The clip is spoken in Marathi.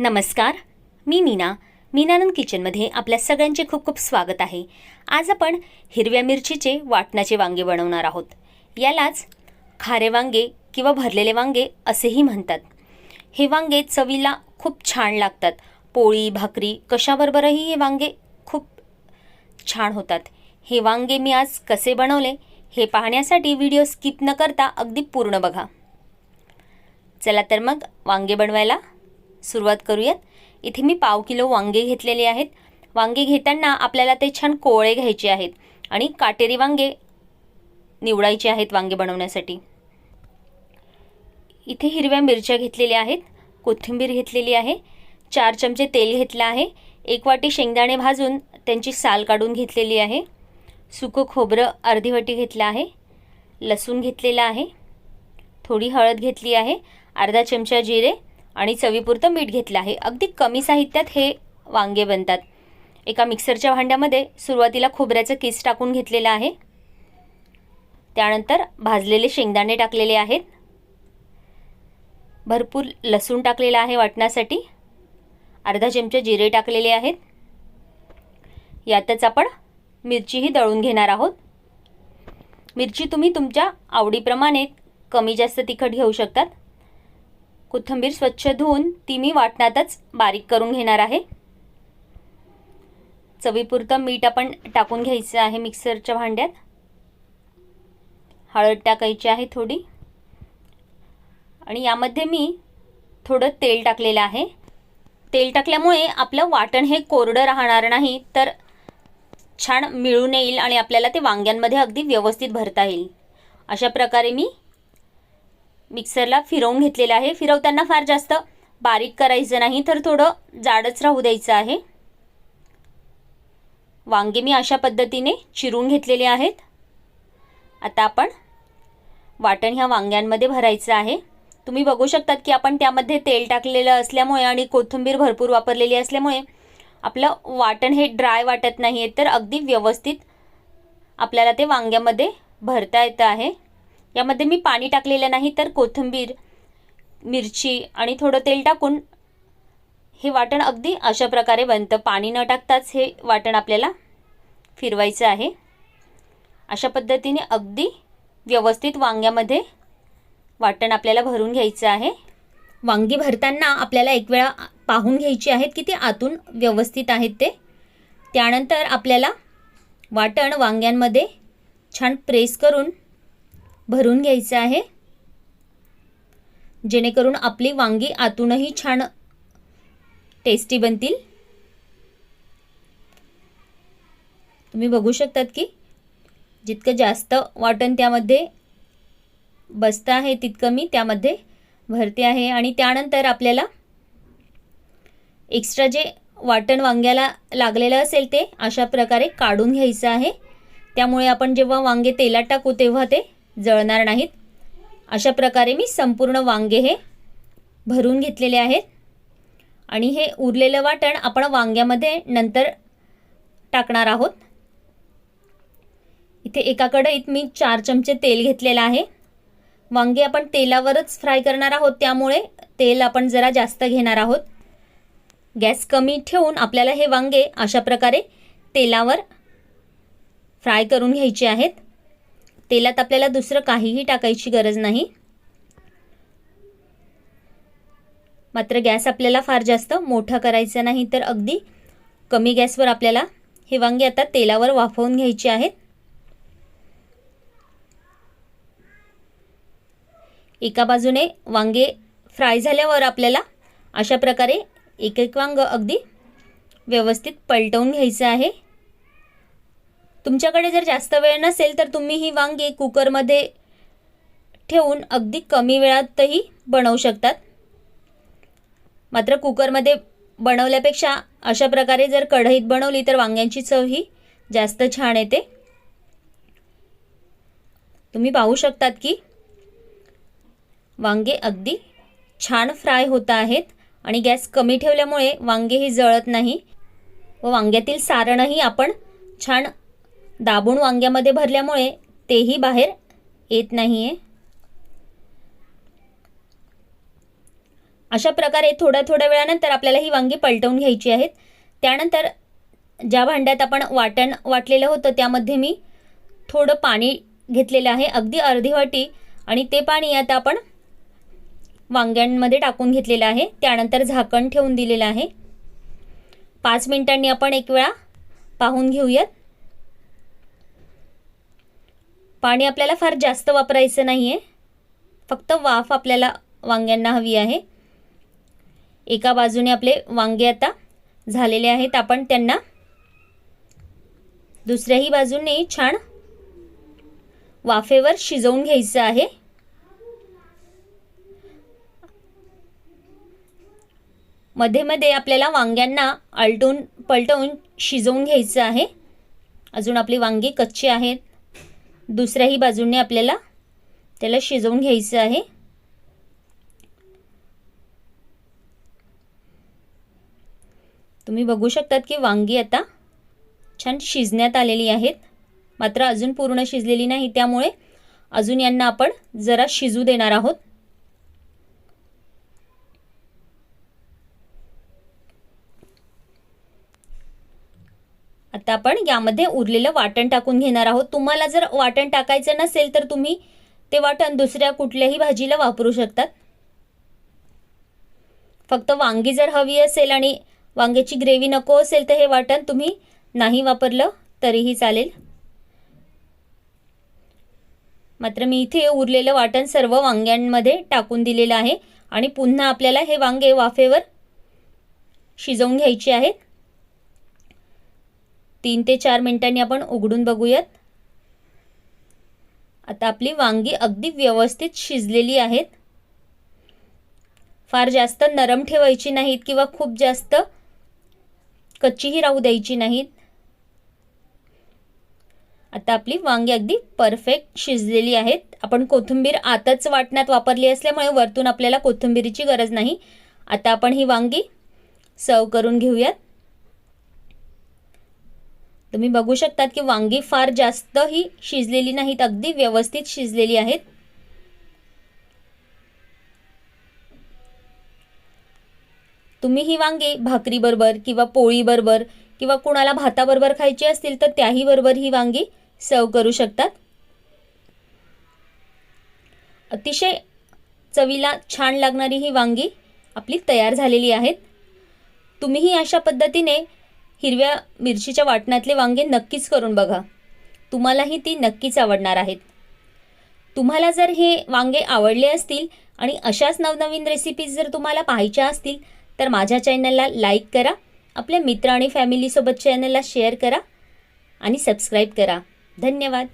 नमस्कार मी मीना. मीनानंद किचनमध्ये आपल्या सगळ्यांचे खूप खूप स्वागत आहे. आज आपण हिरव्या मिरचीचे वाटणाचे वांगे बनवणार आहोत. यालाच खारे वांगे किंवा भरलेले वांगे असेही म्हणतात. हे वांगे चवीला खूप छान लागतात. पोळी भाकरी कशाबरोबरही हे वांगे खूप छान होतात. हे वांगे मी आज कसे बनवले हे पाहण्यासाठी व्हिडिओ स्किप न करता अगदी पूर्ण बघा. चला तर मग वांगे बनवायला सुरुवात करूयात. इथे मी पाव किलो वांगे घेतलेले आहेत. वांगे घेताना आपल्याला ते छान कोवळे घ्यायचे आहेत आणि काटेरी वांगे निवडायचे आहेत वांगे बनवण्यासाठी. इथे हिरव्या मिरच्या घेतलेल्या आहेत कोथिंबीर घेतलेली आहे चार चमचे तेल घेतलं आहे एक वाटी शेंगदाणे भाजून त्यांची साल काढून घेतलेली आहे सुकं खोबरं अर्धी वाटी घेतलं आहे लसूण घेतलेला आहे थोडी हळद घेतली आहे अर्धा चमचा जिरे आणि चवीपुरतं मीठ घेतलं आहे. अगदी कमी साहित्यात हे वांगे बनतात. एका मिक्सरच्या भांड्यामध्ये सुरुवातीला खोबऱ्याचं किस टाकून घेतलेलं आहे. त्यानंतर भाजलेले शेंगदाणे टाकलेले आहेत. भरपूर लसूण टाकलेला आहे वाटण्यासाठी. अर्धा चमचा जिरे टाकलेले आहेत. यातच आपण मिरचीही दळून घेणार आहोत. मिरची तुम्ही तुमच्या आवडीप्रमाणे कमी जास्त तिखट घेऊ शकतात. कोथिंबीर स्वच्छ धुवून ती मी वाटणातच बारीक करून घेणार आहे. चवीपुरतं मीठ आपण टाकून घ्यायचं आहे मिक्सरच्या भांड्यात. हळद टाकायची आहे थोडी. आणि यामध्ये मी थोडं तेल टाकलेलं आहे. तेल टाकल्यामुळे आपलं वाटण हे कोरडं राहणार नाही तर छान मिळून येईल आणि आपल्याला ते वांग्यांमध्ये अगदी व्यवस्थित भरता येईल. अशा प्रकारे मी मिक्सरला फिरवून घेतलेलं आहे. फिरवताना फार जास्त बारीक करायचं नाही तर थोडं जाडच राहू द्यायचं आहे. वांगे मी अशा पद्धतीने चिरून घेतलेले आहेत. आता आपण वाटण ह्या वांग्यांमध्ये भरायचं आहे. तुम्ही बघू शकतात की आपण त्यामध्ये तेल टाकलेलं असल्यामुळे आणि कोथिंबीर भरपूर वापरलेली असल्यामुळे आपलं वाटण हे ड्राय वाटत नाही आहे तर अगदी व्यवस्थित आपल्याला ते वांग्यामध्ये भरता येतं आहे. यामध्ये मी पाणी टाकलेलं नाही तर कोथिंबीर मिरची आणि थोडं तेल टाकून हे वाटण अगदी अशा प्रकारे बनतं. पाणी न टाकताच हे वाटण आपल्याला फिरवायचं आहे. अशा पद्धतीने अगदी व्यवस्थित वांग्यामध्ये वाटण आपल्याला भरून घ्यायचं आहे. वांगी भरताना आपल्याला एक वेळा पाहून घ्यायची आहेत की ते आतून व्यवस्थित आहेत ते. त्यानंतर आपल्याला वाटण वांग्यांमध्ये छान प्रेस करून भरून घ्यायचं आहे. जेणेकरून आपली वांगी आतूनही छान टेस्टी बनतील. तुम्ही बघू शकतात की जितकं जास्त वाटण त्यामध्ये बसतं आहे तितकं मी त्यामध्ये भरते आहे. आणि त्यानंतर आपल्याला एक्स्ट्रा जे वाटण वांग्याला लागलेलं असेल ते अशा प्रकारे काढून घ्यायचं आहे. त्यामुळे आपण जेव्हा वांगे तेलात टाकू तेव्हा ते जळणार नाहीत. अशा प्रकारे मी संपूर्ण वांगे हे भरून घेतलेले आहेत. आणि हे उरलेलं वाटण आपण वांग्यामध्ये नंतर टाकणार आहोत. इथे एका कढईत मी चार चमचे तेल घेतलेलं आहे. वांगे आपण तेलावरच फ्राय करणार आहोत. त्यामुळे तेल आपण जरा जास्त घेणार आहोत. गॅस कमी ठेवून आपल्याला हे वांगे अशा प्रकारे तेलावर फ्राय करून घ्यायचे आहेत. तेलात आपल्याला दुसरं काहीही टाकायची गरज नाही. मात्र गॅस आपल्याला फार जास्त मोठा करायचा नाही तर अगदी कमी गॅसवर आपल्याला हे वांगे आता तेलावर वाफवून घ्यायचे आहेत. एका बाजूने वांगे फ्राय झाल्यावर आपल्याला अशा प्रकारे एक एक वांग अगदी व्यवस्थित पलटवून घ्यायचं आहे. तुमच्याकडे जर जास्त वेळ नसेल तर तुम्ही ही वांगी कुकरमध्ये ठेवून अगदी कमी वेळातही बनवू शकतात. मात्र कुकरमध्ये बनवल्यापेक्षा अशा प्रकारे जर कढईत बनवली तर वांग्यांची चव ही जास्त छान येते. तुम्ही पाहू शकतात की वांगे अगदी छान फ्राय होत आहेत आणि गॅस कमी ठेवल्यामुळे वांगेही जळत नाही व वांग्यातील सारणही आपण छान दाबून वांग्यामध्ये भरल्यामुळे तेही बाहेर येत नाही आहे अशा प्रकारे थोड्या थोड्या वेळानंतर आपल्याला ही वांगी पलटवून घ्यायची आहेत. त्यानंतर ज्या भांड्यात आपण वाटण वाटलेलं होतं त्यामध्ये मी थोडं पाणी घेतलेलं आहे. अगदी अर्धी वाटी आणि ते पाणी आता आपण वांग्यांमध्ये टाकून घेतलेलं आहे. त्यानंतर झाकण ठेवून दिलेलं आहे. पाच मिनिटांनी आपण एक वेळा पाहून घेऊयात. पाणी आपल्याला फार जास्त वापरायचं नाही आहे फक्त वाफ आपल्याला वांग्यांना हवी आहे. एका बाजूने आपले वांगे आता झालेले आहेत. आपण त्यांना दुसऱ्याही बाजूने छान वाफेवर शिजवून घ्यायचं आहे. मध्ये मध्ये आपल्याला वांग्यांना आलटून पलटवून शिजवून घ्यायचं आहे. अजून आपली वांगी कच्ची आहेत. दुसऱ्याही बाजूने आपल्याला त्याला शिजवून घ्यायचं आहे. तुम्ही बघू शकतात की वांगी आता छान शिजण्यात आलेली आहेत. मात्र अजून पूर्ण शिजलेली नाही त्यामुळे अजून यांना आपण जरा शिजू देणार आहोत. आता आपण यामध्ये उरलेलं वाटण टाकून घेणार आहोत. तुम्हाला जर वाटण टाकायचं नसेल तर तुम्ही ते वाटण दुसऱ्या कुठल्याही भाजीला वापरू शकतात. फक्त वांगी जर हवी असेल आणि वांग्याची ग्रेव्ही नको असेल तर हे वाटण तुम्ही नाही वापरलं तरीही चालेल. मात्र मी इथे उरलेलं वाटण सर्व वांग्यांमध्ये टाकून दिलेलं आहे आणि पुन्हा आपल्याला हे वांगे वाफेवर शिजवून घ्यायचे आहेत. तीन ते चार मिनिटांनी आपण उघडून बघूयात. आता आपली वांगी अगदी व्यवस्थित शिजलेली आहेत. फार जास्त नरम ठेवायची नाहीत किंवा खूप जास्त कच्चीही राहू द्यायची नाहीत. आता आपली वांगी अगदी परफेक्ट शिजलेली आहेत. आपण कोथिंबीर आताच वाटण्यात वापरली असल्यामुळे वरतून आपल्याला कोथिंबीरीची गरज नाही. आता आपण ही वांगी सर्व करून घेऊयात. तुम्ही बघू शकतात की वांगी फार जास्तही शिजलेली नाहीत अगदी व्यवस्थित शिजलेली आहेत. तुम्ही ही वांगी भाकरीबरोबर किंवा पोळीबरोबर किंवा कुणाला भाताबरोबर खायची असतील तर त्याही बरोबर ही वांगी सर्व करू शकतात. अतिशय चवीला छान लागणारी ही वांगी आपली तयार झालेली आहेत. तुम्हीही अशा पद्धतीने हिरव्या मिरचीच्या वाटणातले वांगे नक्कीच करून बघा. तुम्हालाही ती नक्कीच आवडणार आहेत. तुम्हाला जर हे वांगे आवडले असतील आणि अशाच नवनवीन रेसिपीज जर तुम्हाला पाहायच्या असतील तर माझ्या चॅनलला लाईक करा आपल्या मित्र आणि फॅमिलीसोबत चॅनलला शेअर करा आणि सबस्क्राईब करा. धन्यवाद.